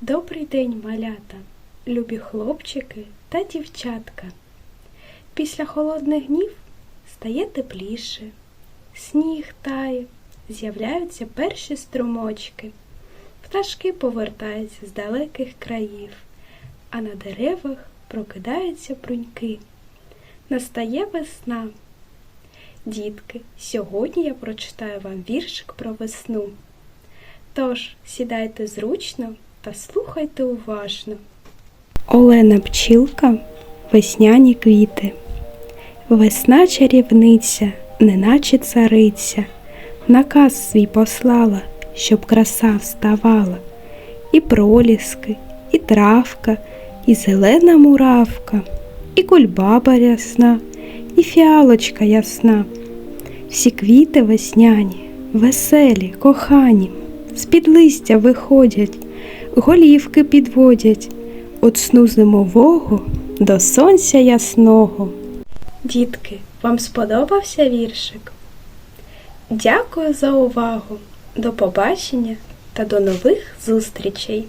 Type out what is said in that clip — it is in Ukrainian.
Добрий день, малята, любі хлопчики та дівчатка. Після холодних днів стає тепліше, сніг тає, з'являються перші струмочки, пташки повертаються з далеких країв, а на деревах прокидаються бруньки. Настає весна. Дітки, сьогодні я прочитаю вам віршик про весну. Тож сідайте зручно та слухайте уважно. Олена Пчілка Весняні квіти. Весна чарівниця, неначе цариця, наказ свій послала, щоб краса вставала, і проліски, і травка, і зелена муравка, і кульбаба рясна, і фіалочка ясна. Всі квіти весняні, веселі, кохані, з-під листя виходять, голівки підводять, от сну зимового до сонця ясного. Дітки, вам сподобався віршик? Дякую за увагу. До побачення та до нових зустрічей!